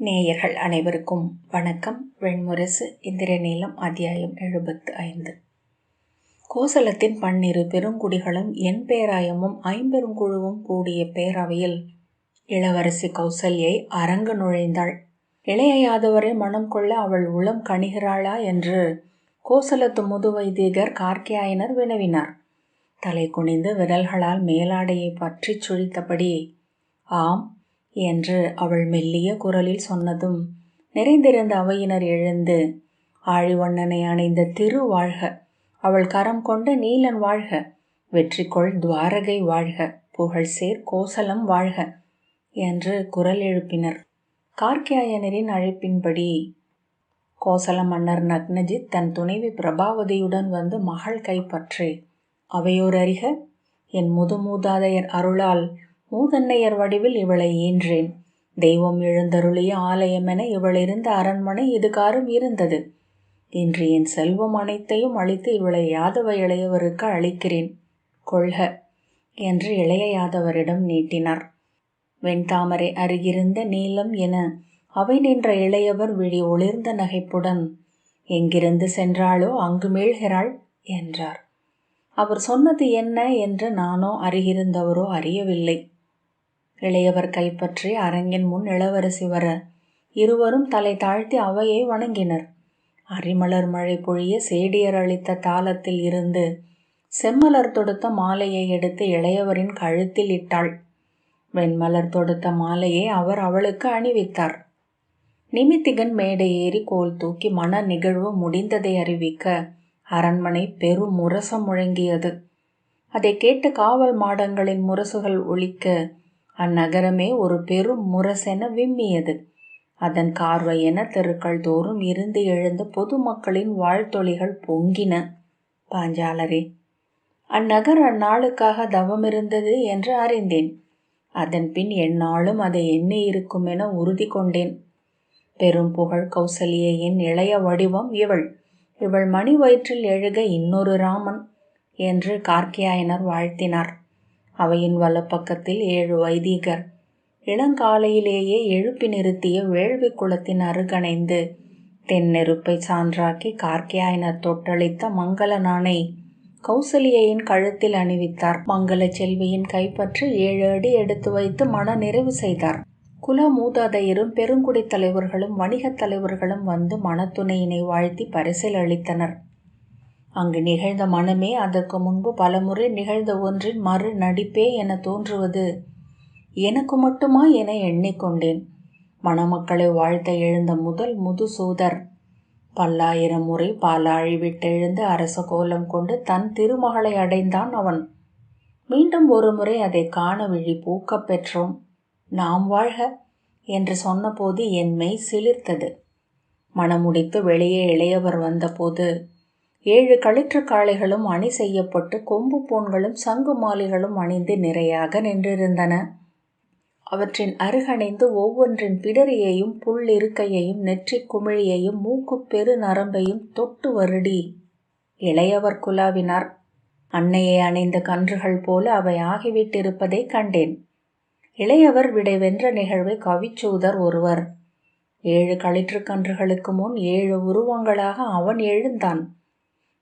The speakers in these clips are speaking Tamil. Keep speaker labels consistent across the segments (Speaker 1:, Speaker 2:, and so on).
Speaker 1: நேயர்கள் அனைவருக்கும் வணக்கம். வெண்முரசு இந்திர நீளம் அத்தியாயம் எழுபத்து ஐந்து கோசலத்தின் பன்னிரு பெருங்குடிகளும் என் பேராயமும் ஐம்பெருங்குழுவும் கூடிய பேரவையில் இளவரசி கௌசல்யை அரங்கு நுழைந்தாள். இளைய யாதவரை மனம் கொள்ள அவள் உளம் கணிகிறாளா என்று கோசலத்து முதுவைதீகர் கார்க்கியாயனர் வினவினார். தலை குனிந்து விரல்களால் மேலாடையை பற்றி சுழித்தபடி ஆம் என்று அவள் மெல்லிய குரலில் சொன்னதும் நிறைந்திருந்த அவையினர் எழுந்து ஆழிவண்ணனை அணைந்த திரு வாழ்க அவள் கரம் கொண்ட நீலன் வாழ்க வெற்றிக்கொள் துவாரகை வாழ்க புகழ் சேர் கோசலம் வாழ்க என்று குரல் எழுப்பினர். கார்க்கியாயனரின் அழைப்பின்படி கோசல மன்னர் நக்னஜித் தன் துணைவி பிரபாவதியுடன் வந்து மகள் கைப்பற்றி அவையோர் அறிக என் முதுமூதாதையர் அருளால் மூதன்னையர் வடிவில் இவளை ஈன்றேன் தெய்வம் எழுந்தருளிய ஆலயம் இவள் இருந்த அரண்மனை இதுகாரும் இருந்தது. இன்று என் செல்வம் அனைத்தையும் அழித்து இவளை யாதவ இளையவருக்கு அளிக்கிறேன். கொள்க என்று இளைய யாதவரிடம் நீட்டினார். வெண்தாமரை அருகிருந்த நீலம் என அவை நின்ற இளையவர் விழி ஒளிர்ந்த நகைப்புடன் எங்கிருந்து சென்றாளோ அங்கு மீள்கிறாள் என்றார். அவர் சொன்னது என்ன என்று நானோ அருகிருந்தவரோ அறியவில்லை. இளையவர் கைப்பற்றி அரங்கின் முன் இளவரசி வர இருவரும் தலை தாழ்த்தி அவையை வணங்கினர். அரிமலர் மழை பொழிய சேடியர் அளித்த தாளத்தில் இருந்து செம்மலர் தொடுத்த மாலையை எடுத்து இளையவரின் கழுத்தில் இட்டாள். வெண்மலர் தொடுத்த மாலையை அவர் அவளுக்கு அணிவித்தார். நிமித்திகன் மேடை ஏறி கோல் தூக்கி மன நிகழ்வு முடிந்ததை அறிவிக்க அரண்மனை பெரும் முரசம் முழங்கியது. அதை கேட்டு காவல் மாடங்களின் முரசுகள் ஒழிக்க அந்நகரமே ஒரு பெரும் முரசென விம்மியது. அதன் கார்வையென தெருக்கள் தோறும் இருந்து எழுந்த பொதுமக்களின் வாழ்த்தொழிகள் பொங்கின. பாஞ்சாலரே அந்நகர் அந்நாளுக்காக தவமிருந்தது என்று அறிந்தேன். அதன் பின் எந்நாளும் அதை எண்ணி இருக்கும் என உறுதி கொண்டேன். பெரும் புகழ் கௌசல்யின் இளைய வடிவம் இவள். இவள் மணி வயிற்றில் எழுக இன்னொரு ராமன் என்று கார்கியாயனர் வாழ்த்தினார். அவையின் வலப்பக்கத்தில் ஏழு வைதீகர். இளங்காலையிலேயே எழுப்பி நிறுத்திய வேள்வி குளத்தின் அருகணைந்து தென்னெருப்பை சான்றாக்கி கார்க்கியாயனர் தொட்டளித்த மங்கள நாணை கௌசல்யையின் கழுத்தில் அணிவித்தார். மங்கள செல்வியின் கைப்பற்றி ஏழு அடி எடுத்து வைத்து மன நிறைவு செய்தார். குல மூதாதையரும் பெருங்குடி தலைவர்களும் வணிகத் தலைவர்களும் வந்து மனத்துணையினை வாழ்த்தி பரிசில் அளித்தனர். அங்கு நிகழ்ந்த மனமே அதற்கு முன்பு பலமுறை நிகழ்ந்த ஒன்றின் மறு நடிப்பே என தோன்றுவது. எனக்கு மட்டுமா என எண்ணிக்கொண்டேன். மணமக்களை வாழ்த்த எழுந்த முதல் முதுசூதர் பல்லாயிரம் முறை பாலாழி விட்டெழுந்து அரச கோலம் கொண்டு தன் திருமகளை அடைந்தான் அவன். மீண்டும் ஒரு முறை அதை காண விழி பூக்கப் பெற்றோம். நாம் வாழ்க என்று சொன்னபோது என் மெய் சிலிர்த்தது. மணமுடித்து வெளியே இளையவர் வந்தபோது ஏழு களிற்று காளைகளும் அணி செய்யப்பட்டு கொம்பு பூண்களும் சங்கு மாலைகளும் அணிந்து நிறையாக நின்றிருந்தன. அவற்றின் அருகணைந்து ஒவ்வொன்றின் பிடரியையும் புல் இருக்கையையும் நெற்றி குமிழியையும் மூக்கு பெரு நரம்பையும் தொட்டு வருடி. இளையவர் குலாவினார் அன்னையை அணைந்த கன்றுகள் போல அவை ஆகிவிட்டிருப்பதை கண்டேன். இளையவர் விடைவென்ற நிகழ்வை கவிச்சூதர் ஒருவர். ஏழு களிற்று கன்றுகளுக்கு முன் ஏழு உருவங்களாக அவன் எழுந்தான்.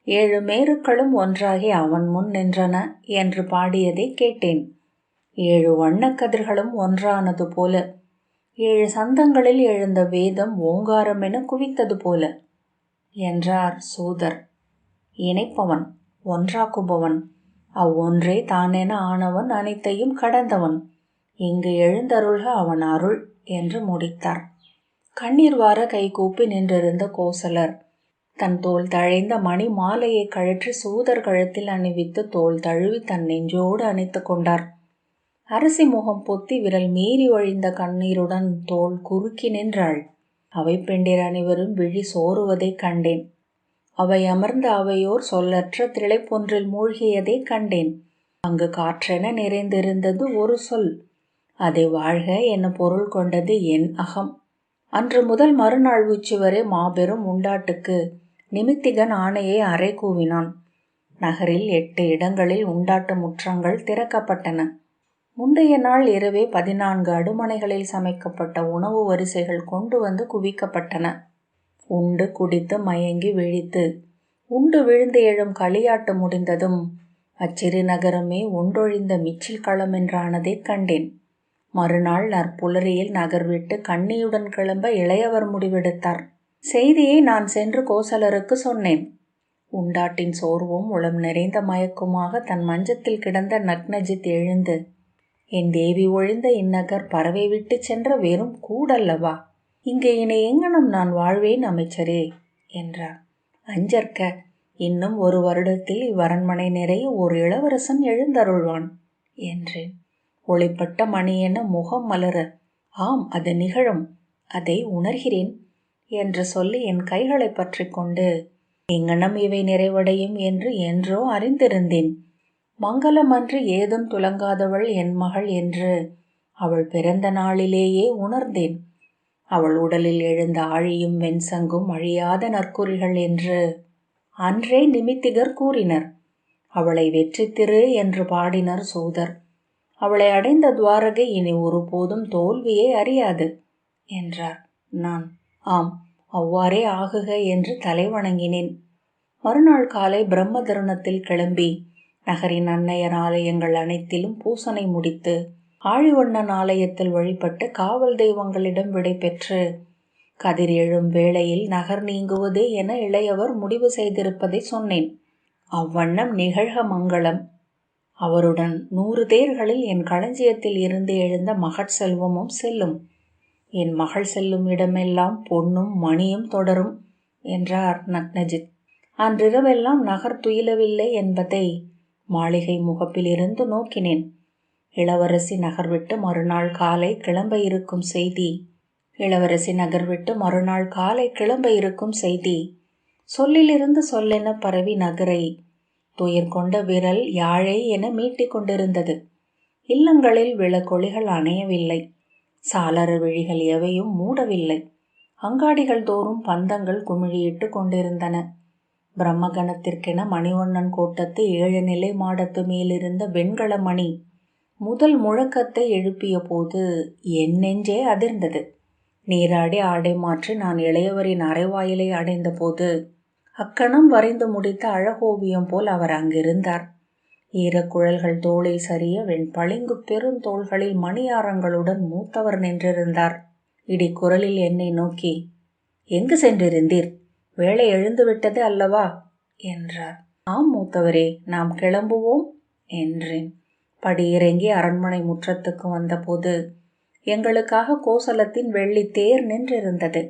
Speaker 1: ஏழு மேருக்களும் ஒன்றாகி அவன் முன் நின்றன என்று பாடியதை கேட்டேன். ஏழு வண்ணக்கதிர்களும் ஒன்றானது போல. ஏழு சந்தங்களில் எழுந்த வேதம் ஓங்காரம் என குவித்தது போல. என்றார் சூதர். இணைப்பவன் ஒன்றாக்குபவன். அவ்வொன்றே தானென ஆனவன் அனைத்தையும் கடந்தவன். இங்கு எழுந்தருள்க அவன் அருள் என்று முடித்தார். கண்ணீர் வார கைகூப்பி நின்றிருந்த கோசலர் தன் தோல் தழைந்த மணி மாலையை கழற்றி சூதர் கழுத்தில் அணிவித்து தோல் தழுவி தன் நெஞ்சோடு அணைத்து கொண்டார். அரசி முகம் பொத்தி விரல் மீறி வழிந்த கண்ணீருடன் தோல் குறுக்கி நின்றாள். அவை பெண்டிர் அனைவரும் விழி சோறுவதை கண்டேன். அவை அமர்ந்த அவையோர் சொல்லற்ற திளைப்பொன்றில் மூழ்கியதை கண்டேன். அங்கு காற்றென நிறைந்திருந்தது ஒரு சொல். அதை வாழ்க என பொருள் கொண்டது என் அகம். அன்று முதல் மறுநாள் உச்சி வரை மாபெரும் உண்டாட்டுக்கு நிமித்திகன் ஆணையை அறை கூவினான். நகரில் எட்டு இடங்களில் உண்டாட்டு முற்றங்கள் திறக்கப்பட்டன. முந்தைய நாள் இரவே பதினான்கு அடுமனைகளில் சமைக்கப்பட்ட உணவு வரிசைகள் கொண்டு வந்து குவிக்கப்பட்டன. உண்டு குடித்து மயங்கி விழித்து உண்டு விழுந்து எழும் களியாட்டு முடிந்ததும் அச்சிறு நகரமே ஒன்றொழிந்த மிச்சில் களம் என்றானதைக் கண்டேன். மறுநாள் நற்புலரியில் நகர் விட்டு கண்ணியுடன் கிளம்ப இளையவர் முடிவெடுத்தார். செய்தியை நான் சென்று கோசலருக்கு சொன்னேன். உண்டாட்டின் சோர்வும் உளம் நிறைந்த மயக்குமாக தன் மஞ்சத்தில் கிடந்த நக்னஜித் எழுந்து என் தேவி ஒழிந்த இந்நகர் பறவை விட்டு சென்ற வெறும் கூடல்லவா? இங்கே இனி எங்கனம் நான் வாழ்வேன் அமைச்சரே என்றார். அஞ்சற்க இன்னும் ஒரு வருடத்தில் இவ்வரண்மனை நிறைய ஒரு இளவரசன் எழுந்தருள்வான் என்றேன். ஒளிப்பட்ட மணி என முகம் மலர ஆம் அது நிகழும் அதை உணர்கிறேன். என்று சொல்லி என் கைகளை பற்றி கொண்டு இங்கனம் இவை நிறைவடையும் என்று என்றோ அறிந்திருந்தேன். மங்களமன்று ஏதும் துலங்காதவள் என் மகள் என்று அவள் பிறந்த நாளிலேயே உணர்ந்தேன். அவள் உடலில் எழுந்த ஆழியும் வெண்சங்கும் அழியாத நற்குறிகள் என்று அன்றே நிமித்திகர் கூறினர். அவளை வெற்றி திரு என்று பாடினர் சூதர். அவளை அடைந்த துவாரகை இனி ஒருபோதும் தோல்வியை அறியாது என்றார். நான் ஆம் அவ்வாறே ஆகுக என்று தலை வணங்கினேன். மறுநாள் காலை பிரம்ம தருணத்தில் கிளம்பி நகரின் அன்னையர் ஆலயங்கள் அனைத்திலும் பூசனை முடித்து ஆழிவண்ணன் ஆலயத்தில் வழிபட்டு காவல் தெய்வங்களிடம் விடை பெற்று கதிர் எழும் வேளையில் நகர் நீங்குவது என இளையவர் முடிவு செய்திருப்பதை சொன்னேன். அவ்வண்ணம் நிகழ்க மங்களம். அவருடன் நூறு தேர்களில் என் களஞ்சியத்தில் இருந்து எழுந்த மகட் செல்வமும் செல்லும். என் மகள் செல்லும் இடமெல்லாம் பொன்னும் மணியும் தொடரும் என்றார் நக்னஜித். அன்றிரவெல்லாம் நகர் துயிலவில்லை என்பதை மாளிகை முகப்பிலிருந்து நோக்கினேன். இளவரசி நகர் விட்டு மறுநாள் காலை கிளம்ப இருக்கும் செய்தி. இளவரசி நகர் விட்டு மறுநாள் காலை கிளம்ப இருக்கும் செய்தி. சொல்லிலிருந்து சொல்லென பரவி நகரை. துயர் கொண்ட விரல் யாழை என மீட்டிக் கொண்டிருந்தது. இல்லங்களில் விளக்கொளிகள் அணையவில்லை. சாளர விழிகள் எவையும் மூடவில்லை. அங்காடிகள் தோறும் பந்தங்கள் குமிழியிட்டு கொண்டிருந்தன. பிரம்மகணத்திற்கென மணிவண்ணன் கோட்டத்து ஏழு நிலை மாடத்து மேலிருந்த வெண்கல மணி முதல் முழக்கத்தை எழுப்பிய போது என் நெஞ்சே அதிர்ந்தது. நீராடி ஆடை மாற்றி நான் இளையவரின் அரைவாயிலை அடைந்தபோது அக்கணம் வரைந்து முடித்த அழகோவியம் போல் அவர் அங்கிருந்தார். ஈரக்குழல்கள் தோளை சரிய வெண்பளிங்கு பெருந்தோள்களில் மணியாரங்களுடன் மூத்தவர் நின்றிருந்தார். இடி குரலில் என்னை நோக்கி எங்கு சென்றிருந்தீர்? வேலை எழுந்துவிட்டது அல்லவா? என்றார். ஆம் மூத்தவரே நாம் கிளம்புவோம் என்றேன். படியிறங்கி அரண்மனை முற்றத்துக்கு வந்தபோது எங்களுக்காக கோசலத்தின் வெள்ளி தேர் நின்றிருந்தது.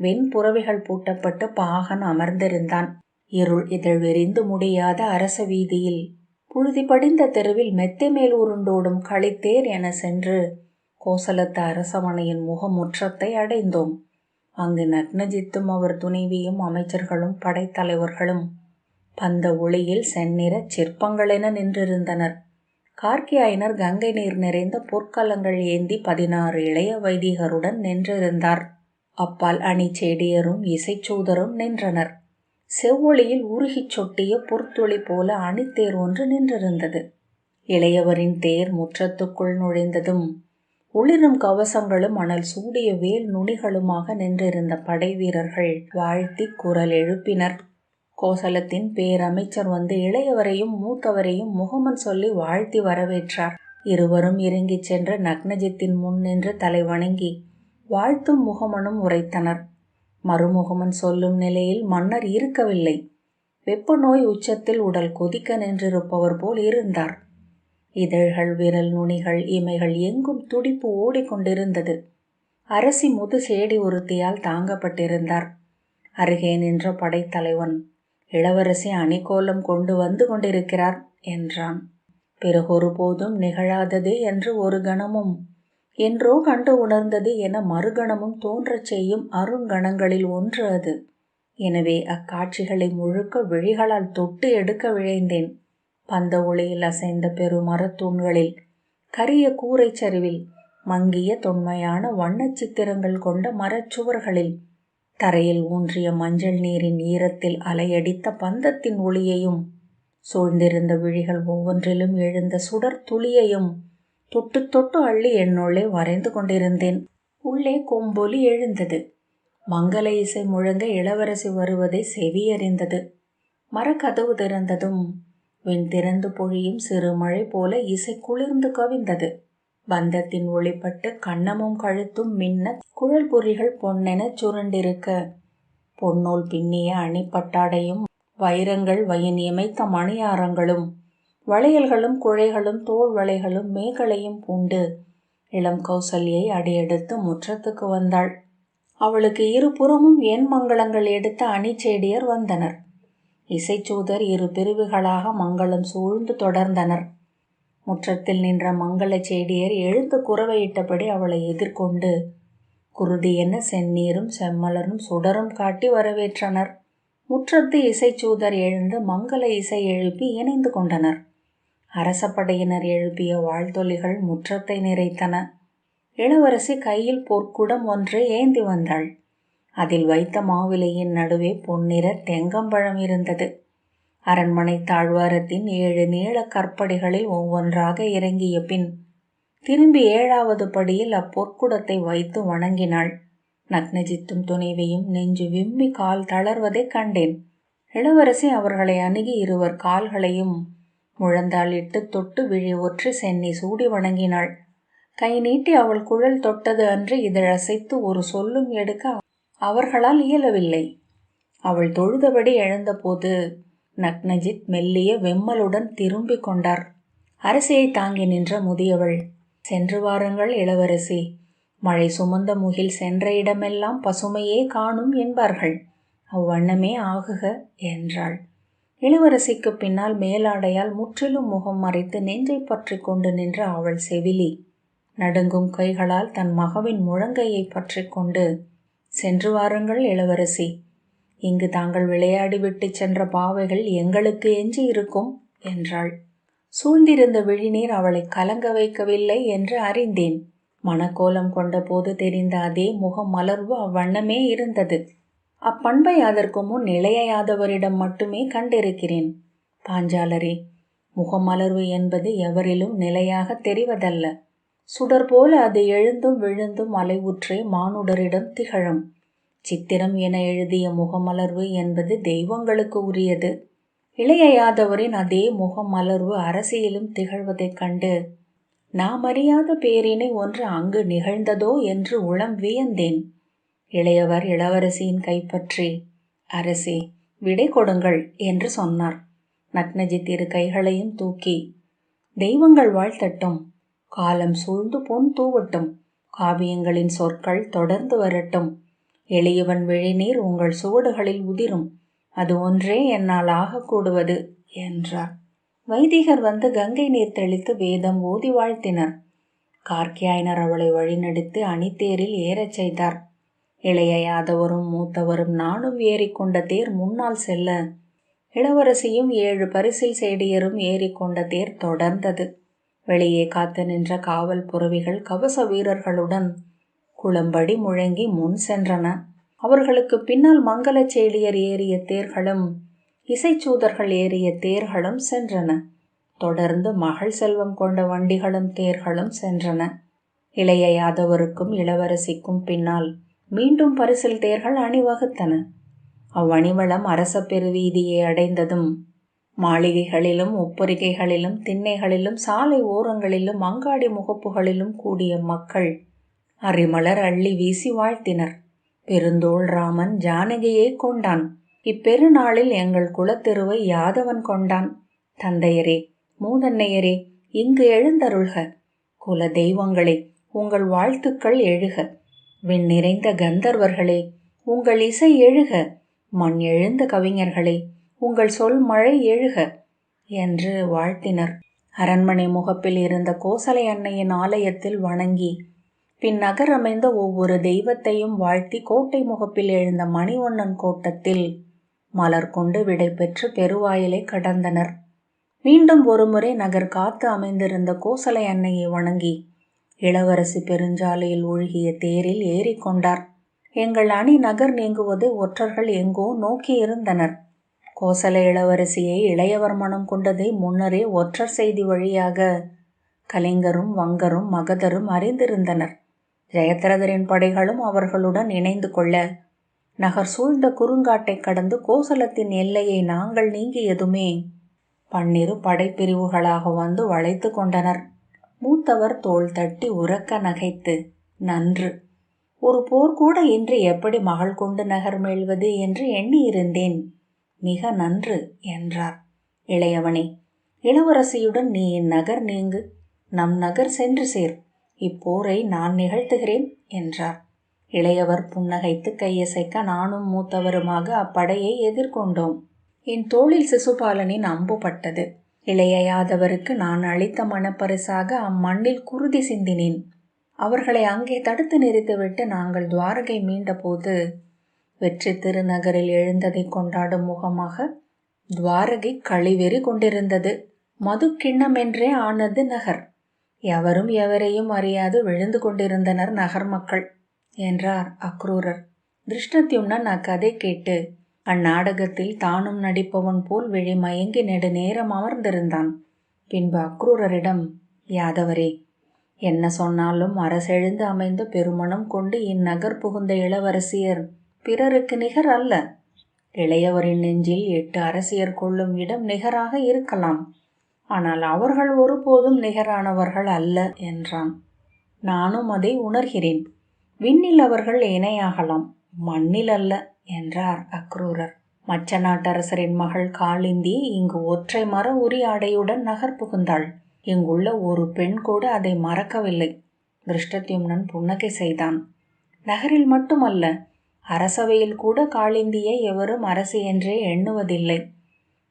Speaker 1: வெண்புறவிகள் பூட்டப்பட்டு பாகன் அமர்ந்திருந்தான். இருள் இதழ் விரிந்து முடியாத அரச வீதியில் புழுதி படிந்த தெருவில் மெத்தை மேல் உருண்டோடும் களித்தேர் என சென்று கோசலத்து அரசமனையின் முகமுற்றத்தை அடைந்தோம். அங்கு நக்னஜித்தும் அவர் துணைவியும் அமைச்சர்களும் படைத்தலைவர்களும் பந்த ஒளியில் செந்நிற சிற்பங்களென நின்றிருந்தனர். கார்கியாயினர் கங்கை நீர் நிறைந்த பொற்கலங்கள் ஏந்தி பதினாறு இளைய வைதிகருடன் நின்றிருந்தார். அப்பால் அணிச்செடியரும் இசைச்சூதரும் நின்றனர். செவ்வொளியில் உருகிச் சொட்டிய பொற்துளி போல அணித்தேர் ஒன்று நின்றிருந்தது. இளையவரின் தேர் முற்றத்துக்குள் நுழைந்ததும் ஒளிரும் கவசங்களும் அனல் சூடிய வேல் நுனிகளுமாக நின்றிருந்த படை வீரர்கள் வாழ்த்தி குரல் எழுப்பினர். கோசலத்தின் பேரமைச்சர் வந்து இளையவரையும் மூத்தவரையும் முகமன் சொல்லி வாழ்த்தி வரவேற்றார். இருவரும் இறங்கிச் சென்று நக்னஜித்தின் முன் நின்று தலை வணங்கி வாழ்த்தும் முகமனும் உரைத்தனர். மறுமுகமன் சொல்லும் நிலையில் மன்னர் இருக்கவில்லை. வெப்ப நோய் உச்சத்தில் உடல் கொதிக்க நின்றிருப்பவர் போல் இருந்தார். இதழ்கள் விரல் நுனிகள் இமைகள் எங்கும் துடிப்பு ஓடிக்கொண்டிருந்தது. அரசி முது சேடி ஒருத்தியால் தாங்கப்பட்டிருந்தார். அருகே நின்ற படைத்தலைவன் இளவரசி அணிகோலம் கொண்டு வந்து கொண்டிருக்கிறார் என்றான். பிறகொருபோதும் நிகழாதது என்று ஒரு கணமும் என்றோ கண்டு உணர்ந்தது என மறுகணமும் தோன்றச் செய்யும் அருங்கணங்களில் ஒன்று அது. எனவே அக்காட்சிகளை முழுக்க விழிகளால் தொட்டு எடுக்க விழைந்தேன். பந்த ஒளியில் அசைந்த பெருமரத்தூண்களில் கரிய கூரை சரிவில் மங்கிய தொன்மையான வண்ணச் சித்திரங்கள் கொண்ட மரச்சுவர்களில் தரையில் ஊன்றிய மஞ்சள் நீரின் ஈரத்தில் அலையடித்த பந்தத்தின் ஒளியையும் சூழ்ந்திருந்த விழிகள் ஒவ்வொன்றிலும் எழுந்த சுடர் துளியையும் தொட்டு தொட்டு அள்ளி என்னுள்ளே வரைந்து கொண்டிருந்தேன். உள்ளே கொம்பொலி எழுந்தது. மங்கள இசை முழங்க இளவரசி வருவதை செவியறிந்தது. மரக்கதவு திறந்ததும் விண் திறந்து பொழியும் சிறு மழை போல இசை குளிர்ந்து கவிந்தது. பந்தத்தின் ஒளிப்பட்டு கண்ணமும் கழுத்தும் மின்ன குழல் பொறிகள் பொன்னெனச் சுருண்டிருக்க பொன்னூல் பின்னிய அணிப்பட்டாடையும் வைரங்கள் வயின் இமைத்த மணியாரங்களும் வளையல்களும் குழைகளும் தோல் வளைகளும் மேகலையும் பூண்டு. இளம் கௌசல்யை அடியெடுத்து முற்றத்துக்கு வந்தாள். அவளுக்கு இருபுறமும் என் மங்களங்கள் எடுத்த அணிச்சேடியர் வந்தனர். இசைச்சூதர் இரு பிரிவுகளாக மங்களம் சூழ்ந்து தொடர்ந்தனர். முற்றத்தில் நின்ற மங்கள செடியர் எழுந்து குறவையிட்டபடி அவளை எதிர்கொண்டு குருதி என்ன செந்நீரும் செம்மலரும் சுடரும் காட்டி வரவேற்றனர். முற்றத்து இசைச்சூதர் எழுந்து மங்கள இசை எழுப்பி இணைந்து கொண்டனர். அரசப்படையினர் எழுப்பிய வாழ்த்தொலிகள் முற்றத்தை நிறைத்தன. இளவரசி கையில் பொற்குடம் ஒன்றை ஏந்தி வந்தாள். அதில் வைத்த மாவிலையின் நடுவே பொன்னிற தெங்கம்பழம் இருந்தது. அரண்மனை தாழ்வாரத்தின் ஏழு நீள கற்படிகளில் ஒவ்வொன்றாக இறங்கிய பின் திரும்பி ஏழாவது படியில் அப்பொற்குடத்தை வைத்து வணங்கினாள். நக்னஜித்தும் துணைவியும் நெஞ்சு விம்மி கால் தளர்வதைக் கண்டேன். இளவரசி அவர்களை அணுகி இருவர் கால்களையும் முழந்தாளிட்டு தொட்டு விழி ஒற்றி சென்னி சூடி வணங்கினாள். கை நீட்டி அவள் குழல் தொட்டது அன்று இதழசைத்து ஒரு சொல்லும் எடுக்க அவர்களால் இயலவில்லை. அவள் தொழுதபடி எழுந்தபோது நக்னஜித் மெல்லிய வெம்மலுடன் திரும்பிக் கொண்டார். அரசியை தாங்கி நின்ற முதியவள் சென்று வாருங்கள் இளவரசி. மழை சுமந்த முகில் சென்ற இடமெல்லாம் பசுமையே காணும் என்பார்கள். அவ்வண்ணமே ஆகுக என்றாள். இளவரசிக்கு பின்னால் மேலாடையால் முற்றிலும் முகம் மறைத்து நெஞ்சை பற்றி கொண்டு நின்ற அவள் செவிலி. நடுங்கும் கைகளால் தன் மகவின் முழங்கையை பற்றி கொண்டு சென்று வாருங்கள் இளவரசி. இங்கு தாங்கள் விளையாடிவிட்டு சென்ற பாவைகள் எங்களுக்கு எஞ்சி இருக்கும் என்றாள். சூழ்ந்திருந்த விழிநீர் அவளை கலங்க வைக்கவில்லை என்று அறிந்தேன். மனக்கோலம் கொண்டபோது தெரிந்த அதே முகம் மலர்வு அவ்வண்ணமே இருந்தது. அப்பண்பை அதற்கு முன் நிலையாதவரிடம் மட்டுமே கண்டிருக்கிறேன். பாஞ்சாலரே முகமலர்வு என்பது எவரிலும் நிலையாக தெரிவதல்ல. சுடர் போல அது எழுந்தும் விழுந்தும் அலைவுற்றே மானுடரிடம் திகழும். சித்திரம் என எழுதிய முகமலர்வு என்பது தெய்வங்களுக்கு உரியது. இளையாதவரின் அதே முகமலர்வு அரசியலும் திகழ்வதைக் கண்டு நாம் அறியாத பேரினை ஒன்று அங்கு நிகழ்ந்ததோ என்று உளம் வியந்தேன். இளையவர் இளவரசியின் கைப்பற்றி அரசி விடை கொடுங்கள் என்று சொன்னார். நக்னஜித் இரு கைகளையும் தூக்கி தெய்வங்கள் வாழ்த்தட்டும் காலம் சூழ்ந்து பொன் தூவட்டும் காவியங்களின் சொற்கள் தொடர்ந்து வரட்டும். எளியவன் விழிநீர் உங்கள் சுவடுகளில் உதிரும் அது ஒன்றே என்னால் ஆகக்கூடுவது என்றார். வைதிகர் வந்து கங்கை நீர் தெளித்து வேதம் ஓதி வாழ்த்தினர். கார்கியாயினர் அவளை வழிநடத்தி அணித்தேரில் ஏறச் செய்தார். இளைய யாதவரும் மூத்தவரும் நானும் ஏறிக்கொண்ட தேர் முன்னால் செல்ல. இளவரசியும் ஏழு பரிசில் சேடியரும் ஏறிக்கொண்ட தேர் தொடர்ந்தது. வெளியே காத்து நின்ற காவல் புறவிகள் கவச வீரர்களுடன் குளம்படி முழங்கி முன் சென்றன. அவர்களுக்கு பின்னால் மங்கள சேடியர் ஏறிய தேர்களும் இசைச்சூதர்கள் ஏறிய தேர்களும் சென்றன. தொடர்ந்து மகள் செல்வம் கொண்ட வண்டிகளும் தேர்களும் சென்றன. இளைய யாதவருக்கும் இளவரசிக்கும் பின்னால் மீண்டும் பரிசில் தேர்கள் அணிவகுத்தன. அவ்வணிவளம் அரச பெருவீதியை அடைந்ததும் மாளிகைகளிலும் ஒப்புரிகைகளிலும் திண்ணைகளிலும் சாலை ஓரங்களிலும் அங்காடி முகப்புகளிலும் கூடிய மக்கள் அரிமலர் அள்ளி வீசி வாழ்த்தினர். பெருந்தோள் ராமன் ஜானகியை கொண்டான். இப்பெருநாளில் எங்கள் குலத்தெருவை யாதவன் கொண்டான். தந்தையரே மூதன்னையரே இங்கு எழுந்தருள்க. குல தெய்வங்களே உங்கள் வாழ்த்துக்கள் எழுக. விண் நிறைந்த கந்தர்வர்களே உங்கள் இசை எழுக மண் எழுந்த கவிஞர்களே உங்கள் சொல் மழை எழுக என்று வாழ்த்தினர். அரண்மனை முகப்பில் இருந்த கோசலை அன்னையின் ஆலயத்தில் வணங்கி பின் நகர் அமைந்த ஒவ்வொரு தெய்வத்தையும் வாழ்த்தி கோட்டை முகப்பில் எழுந்த மணிவண்ணன் கோட்டத்தில் மலர் கொண்டு விடை பெற்று பெருவாயிலை கடந்தனர். மீண்டும் ஒருமுறை நகர் காத்து அமைந்திருந்த கோசலை அன்னையை வணங்கி இளவரசி பெருஞ்சாலையில் ஒழுகிய தேரில் ஏறிக்கொண்டார் எங்கள் அணி நகர் நீங்குவதை ஒற்றர்கள் எங்கோ நோக்கி இருந்தனர். கோசல இளவரசியை இளையவர் மனம் கொண்டதை முன்னரே ஒற்றர் செய்தி வழியாக கலிங்கரும் வங்கரும் மகதரும் அறிந்திருந்தனர். ஜெயத்ரதரின் படைகளும் அவர்களுடன் இணைந்து கொள்ள நகர் சூழ்ந்த குறுங்காட்டை கடந்து கோசலத்தின் எல்லையை நாங்கள் நீங்கியதுமே பன்னிரு படைப்பிரிவுகளாக வந்து வளைத்து கொண்டனர். மூத்தவர் தோள் தட்டி உறக்க நகைத்து நன்று. ஒரு போர் கூட இன்று எப்படி மகள் கொண்டு நகர் மேழ்வது என்று எண்ணியிருந்தேன். மிக நன்று என்றார். இளையவனே இளவரசியுடன் நீ இந்நகர் நீங்கு. நம் நகர் சென்று சேர். இப்போரை நான் நிகழ்த்துகிறேன் என்றார். இளையவர் புன்னகைத்து கையசைக்க நானும் மூத்தவருமாக அப்படையை எதிர்கொண்டோம். என் தோளில் சிசுபாலனின் அம்பு பட்டது. இளைய யாதவருக்கு நான் அளித்த மனப்பரிசாக அம்மண்ணில் குருதி சிந்தினேன். அவர்களை அங்கே தடுத்து நிறுத்திவிட்டு நாங்கள் துவாரகை மீண்டபோது வெற்றி திருநகரில் எழுந்ததை கொண்டாடும் முகமாக துவாரகை கழிவெறி கொண்டிருந்தது. மது கிண்ணம் என்றே ஆனது நகர். எவரும் எவரையும் அறியாது விழுந்து கொண்டிருந்தனர் நகர் மக்கள் என்றார் அக்ரூரர். திருஷ்டத்யும்னன் அக்கதை கேட்டு அந்நாடகத்தில் தானும் நடிப்பவன் போல் விழிமயங்கி நெடுநேரம் அமர்ந்திருந்தான். பின்பு அக்ரூரரிடம் யாதவரே என்ன சொன்னாலும் அரசெழுந்து அமைந்த பெருமணம் கொண்டு இந்நகர் புகுந்த இளவரசியர் பிறருக்கு நிகர் அல்ல. இளையவரின் நெஞ்சில் எட்டு அரசியர் கொள்ளும் இடம் நிகராக இருக்கலாம். ஆனால் அவர்கள் ஒருபோதும் நிகரானவர்கள் அல்ல என்றான். நானும் அதை உணர்கிறேன். விண்ணில் அவர்கள் இணையாகலாம் மண்ணில் அல்ல என்றார் அக்ரூரர். மச்ச நாட்டரசரின் மகள் காளிந்தி இங்கு ஒற்றை மர உரி ஆடையுடன் நகர் புகுந்தாள். இங்குள்ள ஒரு பெண் கூட அதை மறக்கவில்லை. திருஷ்டத்யும்னன் புன்னகை செய்தான். நகரில் மட்டுமல்ல அரசவையில் கூட காளிந்தியை எவரும் அரசு என்றே எண்ணுவதில்லை.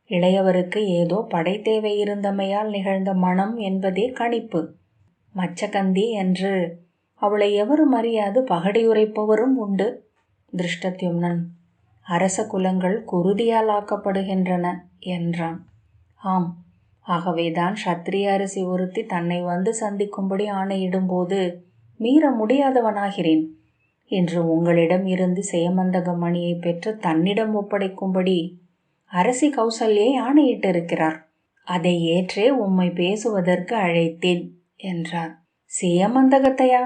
Speaker 1: இளையவருக்கு ஏதோ படை தேவை இருந்தமையால் நிகழ்ந்த மனம் என்பதே கணிப்பு. மச்சகந்தி என்று அவளை எவரும் அறியாது பகடியுரைப்பவரும் உண்டு. திருஷ்டத்யும்னன். அரச குலங்கள் குருதியால் ஆக்கப்படுகின்றன என்றான். ஆம். ஆகவேதான் சத்திரிய அரசி ஒருத்தி தன்னை வந்து சந்திக்கும்படி ஆணையிடும்போது மீற முடியாதவனாகிறேன். இன்று உங்களிடம் இருந்து சேமந்தக மணியை பெற்று தன்னிடம் ஒப்படைக்கும்படி அரசி கௌசல்யை ஆணையிட்டிருக்கிறார். அதை ஏற்றே உம்மை பேசுவதற்கு அழைத்தேன் என்றார் சேமந்தகத்தையா?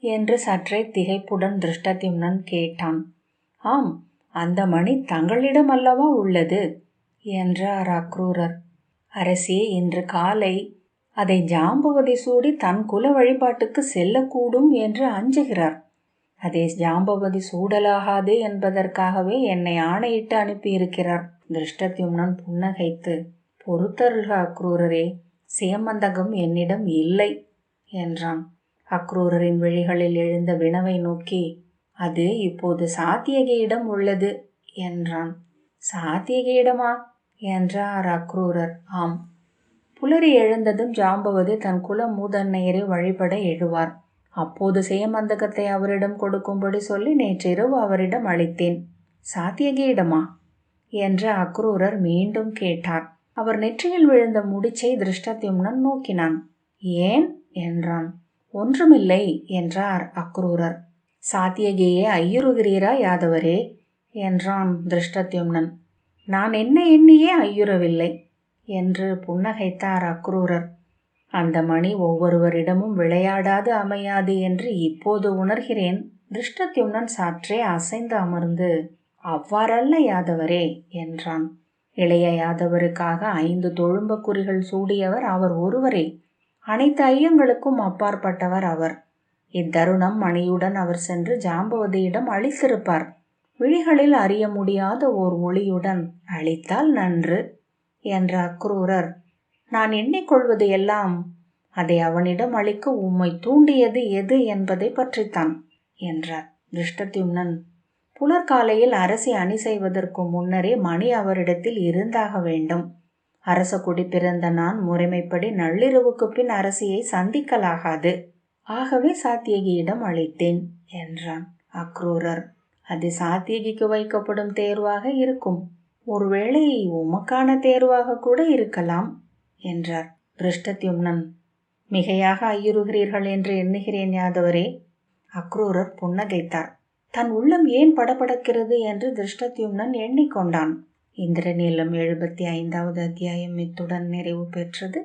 Speaker 1: என்று சற்றே திகைப்புடன் திருஷ்டத்யும்னன் கேட்டான். ஆம் அந்த மணி தங்களிடம் அல்லவா உள்ளது? என்றார் அக்ரூரர். அரசே இன்று காலை அதை ஜாம்பவதி சூடி தன் குல வழிபாட்டுக்கு செல்லக்கூடும் என்று அஞ்சுகிறார். அதை ஜாம்பவதி சூடலாகாது என்பதற்காகவே என்னை ஆணையிட்டு அனுப்பியிருக்கிறார். திருஷ்டத்யும்னன் புன்னகைத்து பொறுத்தருள்க அக்ரூரரே சேமந்தகம் என்னிடம் இல்லை என்றான். அக்ரூரரின் விழிகளில் எழுந்த வினவை நோக்கி அது இப்போது சாத்தியகையிடம் உள்ளது என்றான். சாத்தியகையிடமா? என்றார் அக்ரூரர். ஆம். புலரி எழுந்ததும் ஜாம்பவதி தன் குல மூதன்னையரை வழிபட எழுவார். அப்போது சேமந்தகத்தை அவரிடம் கொடுக்கும்படி சொல்லி நேற்றிரவு அவரிடம் அளித்தேன். சாத்தியகியிடமா? என்று அக்ரூரர் மீண்டும் கேட்டார். அவர் நெற்றியில் விழுந்த முடிச்சை திருஷ்டத்யும்னன் நோக்கினான். ஏன்? என்றான். ஒன்றுமில்லை என்றார் அக்ரூரர். சாத்தியகியே ஐயுறுகிறீரா யாதவரே? என்றான் திருஷ்டத்யும்னன். நான் என்ன எண்ணியே ஐயுறவில்லை என்று புன்னகைத்தார் அக்ரூரர். அந்த மணி ஒவ்வொருவரிடமும் விளையாடாது அமையாது என்று இப்போது உணர்கிறேன் திருஷ்டத்யும்னன் சாற்றே அசைந்து அமர்ந்து அவ்வாறல்ல யாதவரே என்றான். இளைய யாதவருக்காக ஐந்து தொழும்பக்குறிகள் சூடியவர் அவர் ஒருவரே அனைத்து ஐயங்களுக்கும் அப்பாற்பட்டவர் அவர். இத்தருணம் மணியுடன் அவர் சென்று ஜாம்பவதியிடம் அளித்திருப்பார். விழிகளில் அறிய முடியாத ஓர் ஒளியுடன் அளித்தால் நன்று என்ற அக்ரூரர். நான் எண்ணிக்கொள்வது எல்லாம் அதை அவனிடம் அளிக்க உம்மை தூண்டியது எது என்பதை பற்றித்தான் என்றார் திருஷ்டத்யும்னன். புலர்காலையில் அரசை அணி செய்வதற்கு முன்னரே மணி அவரிடத்தில் இருந்தாக வேண்டும். அரச குடி பிறந்த நான் முறைமைப்படி நள்ளிரவுக்கு பின் அரசியை சந்திக்கலாகாது. ஆகவே சாத்தியகியிடம் அளித்தேன் என்றான் அக்ரூரர். அது சாத்தியகிக்கு வைக்கப்படும் தேர்வாக இருக்கும். ஒருவேளை உமக்கான தேர்வாக கூட இருக்கலாம் என்றார் பிருஷ்டத்யும்னன் மிகையாக ஐயுறுகிறீர்கள் என்று எண்ணுகிறேன் யாதவரே அக்ரூரர் புன்னகைத்தார். தன் உள்ளம் ஏன் படபடக்கிறது என்று திருஷ்டத்யும்னன் எண்ணிக்கொண்டான். இந்திரநீலம் எழுபத்தி ஐந்தாவது அத்தியாயம் இத்துடன் நிறைவு பெற்றது.